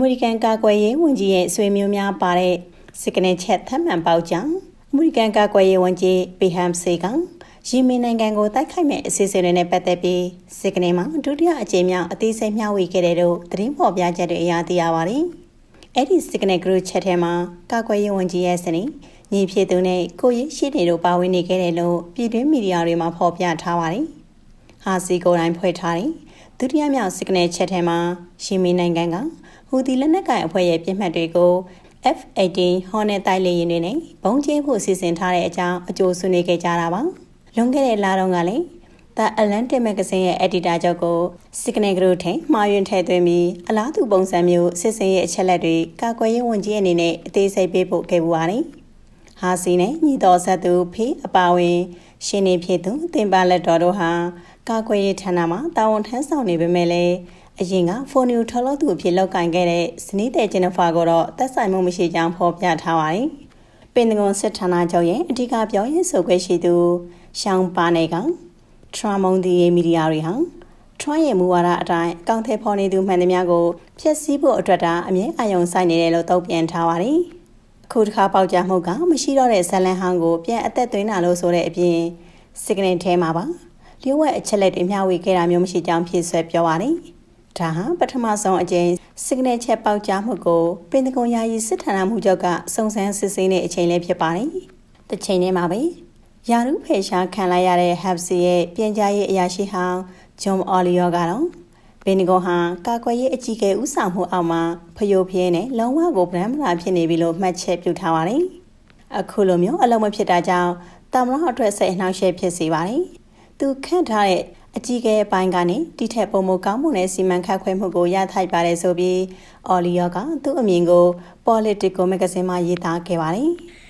မေရိကန်ကာကွယ်ရေးဝန်ကြီးရဲ့ဆွေမျိုးများပါတဲ့စစ်ကနေချက်ထပ်မံပေါက်ကြောင့်အမေရိကန်ကာကွယ်ရေးဝန်ကြီးပီဟမ်စေကယီမင်နိုင်ငံကိုတိုက်ခိုက်မဲ့အစီအစဉ်တွေနဲ့ပတ်သက်ပြီးစစ်ကနေမှာဒုတိယအကြိမ်မြောက်အသေးစိတ်မျှဝေခဲ့တဲ့လို့သတင်းဖော်ပြချက်တွေအရသိရပါတယ်။အဲ့ဒီစစ်ကနေ group chat ထဲမှာကာကွယ်ရေးဝန်ကြီးရဲ့စနေညီဖြစ်သူနဲ့ကိုရရှိနေတို့ပါဝင်နေခဲ့တယ်လို့ပြည်တွင်းမီဒီယာတွေမှာဖော်ပြထားပါတယ်။ဟာစီကိုယ်တိုင်ဖွဲ့ထားတဲ့ ဒုတိယမြောက်စစ်ကနေချက်ထဲမှာရှီမီနိုင်ငံကဟူဒီလက်နက်ကိုင်အဖွဲ့ရဲ့ပြစ်မှတ်တွေကို F-18 ဟော်နယ်တိုက်လေယာဉ်တွေနဲ့ဘုံကျင်းဖို့စီစဉ်ထားတဲ့အကြောင်းအကြိုဆွေးနွေးခဲ့ကြတာပါ။လွန်ခဲ့တဲ့လတုန်းကလည်း The Atlantic Magazine ရဲ့ editor ချုပ်ကို Signal Group ထဲမှာယွန်းထည့်သွင်းပြီးအလားတူပုံစံမျိုးစစ်စင်ရဲ့အချက်လက်တွေကာကွယ်ရေးဝန်ကြီးအနေနဲ့အသေးစိတ်ပေးဖို့ခဲ့ပူပါတယ်။ဟာစီနဲ့ညီတော်ဆက်သူဖေးအပါဝင် ရှင်နေဖြစ်သူတင်ပါလက်တော်တို့ဟာကာကွယ်ရေးဌာနမှာတာဝန်ထမ်းဆောင်နေပေမဲ့လည်းအရင်ကဖိုနီယိုထော်လို့သူအဖြစ်လောက်ကင်ခဲ့တဲ့ဇနီးတဲ့ဂျင်နဖာကိုတော့သက်ဆိုင်မှုမရှိကြောင်းဖော်ပြထားပါတယ်။ပင်တဂွန်စစ်ဌာနချုပ်ရဲ့အဓိကပြောရေးဆိုခွင့်ရှိသူရှောင်းပါနေကထရမုန်ဒီရဲ့မီဒီယာတွေဟာထရရဲ့မူဝါဒအတိုင်းအကောင့်ထဲဖော်နေသူမှန်သမျှကိုဖျက်ဆီးဖို့အတွက်တာအမြဲအာရုံစိုက်နေတယ်လို့တုံ့ပြန်ထားပါတယ်။အ ခုတစ်ခါပေါက်ကြမှုကမရှိတော့တဲ့ဇလန်ဟောင်းကိုပြန်အသက်သွင်းတာလို့ဆိုတဲ့အပြင်စစ်ကနေထဲမှာပါလျှို့ဝှက်အချက်လက်တွေမျှဝေခဲ့တာမျိုးမရှိကြောင်းဖြည့်ဆွဲပြောပါတယ်။ဒါဟာပထမဆုံးအကြိမ် signature ပေါက်ကြားမှုကိုပင်တကွန်ယာယီစစ်ဌာနမှုချုပ်ကစုံစမ်းစစ်ဆေးတဲ့အချိန်လေးဖြစ်ပါတယ်။တစ်ချိန်တည်းမှာပဲယာရုဖေရှားခံလိုက်ရတဲ့ Hapsi ရဲ့ပြင်ကြားရေးအရာရှိဟောင်း John Olio ကတော့ ပင်တကွန်ဟာကာကွယ်ရေးအကြီးအကဲဦးဆောင်မှုအောက်မှာဖျို့ဖျင်းနဲ့လုံးဝကိုဗရမ်းမလာဖြစ်နေပြီလို့မှတ်ချက်ပြုထားပါတယ်။အခုလိုမျိုးအလုံးမဖြစ်တာကြောင့်တမရအတွက်စိတ်အနှောက်အယှက်ဖြစ်စေပါတယ်။သူခန့်ထားတဲ့အကြီးကဲအပိုင်းကနေတိထက်ပုံမကောင်းမှုနဲ့စီမံခန့်ခွဲမှုကိုရထိုက်ပါတယ်ဆိုပြီးအော်လီယောကသူ့အမြင်ကို Politico မဂ္ဂဇင်းမှာရေးသားခဲ့ပါတယ်။